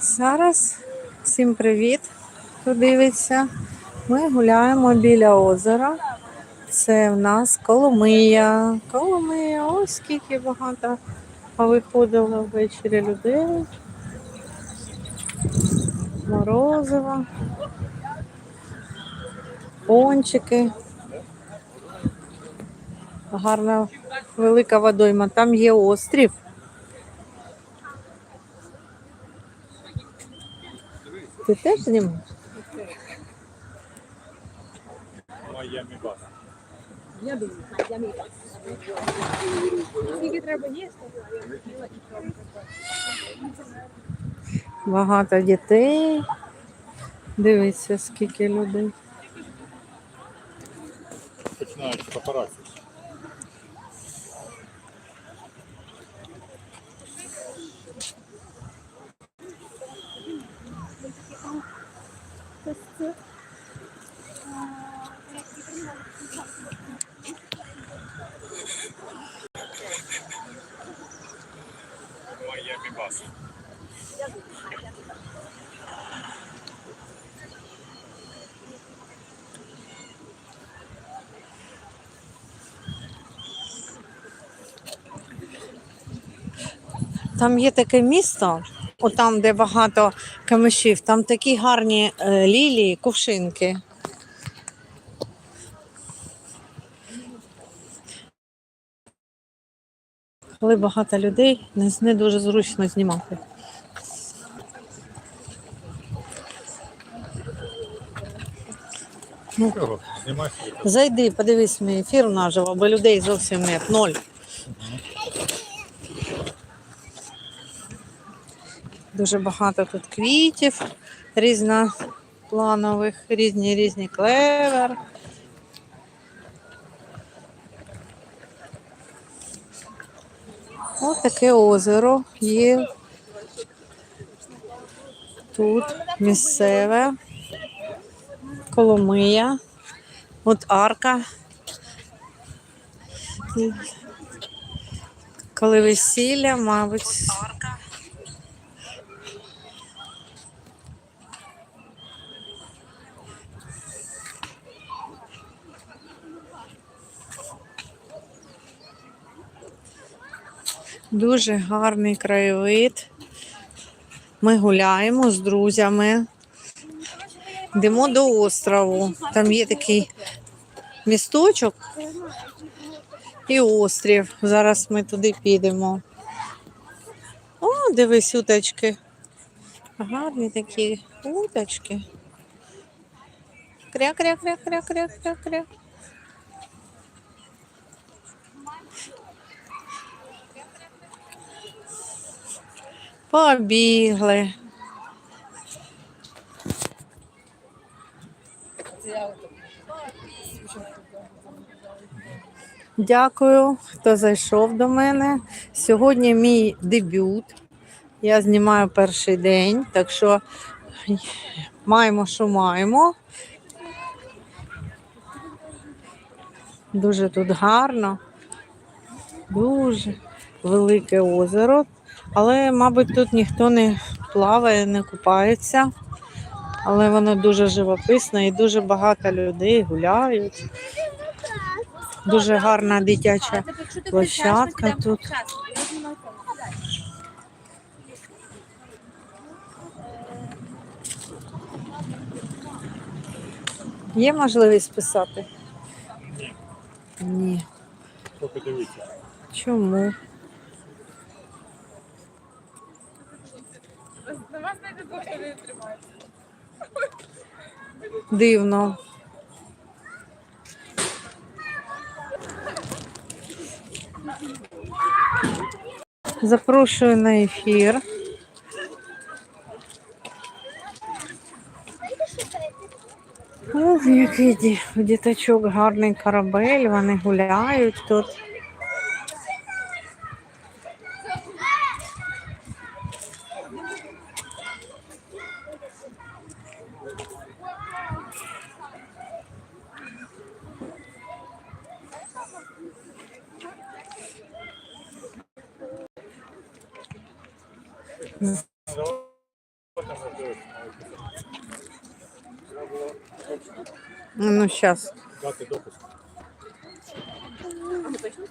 Зараз всім привіт, хто дивиться. Ми гуляємо біля озера. Це в нас Коломия. Коломия, ось скільки багато виходило ввечері людей. Морозиво. Пончики. Гарна велика водойма. Там є острів. Ти теж знімаєш? Майами бас. Скільки треба їсти? Багато дітей. Дивіться, скільки людей. Починають папараці. Майами. Там є таке місто, отам, де багато камишів, там такі гарні е, лілії, кувшинки. Коли багато людей, не, дуже зручно знімати. Знімай. Зайди, подивись мій ефір наживо, бо людей зовсім нет. Ноль. Дуже багато тут квітів різнопланових, різні різні клевер. Ось таке озеро є. Тут місцеве. Коломия. От арка. Коли весілля, мабуть. Дуже гарний краєвид. Ми гуляємо з друзями. Йдемо до острову. Там є такий місточок і острів. Зараз ми туди підемо. О, дивись, уточки. Гарні такі уточки. Кря-кря-кря-кря-кря-кря-кря. Побігли. Дякую, хто зайшов до мене. Сьогодні мій дебют. Я знімаю перший день, так що маємо, що маємо. Дуже тут гарно, дуже велике озеро, але, мабуть, тут ніхто не плаває, не купається. Але воно дуже живописне і дуже багато людей гуляють. Дуже гарна дитяча площадка тут. Є можливість писати? Ні. Чому? На вас навіть Бог не тримається. Дивно. Запрошую на ефір. О, який у діточок гарний корабель, вони гуляють тут. Ну, зараз. Дати допуск. А ми точно?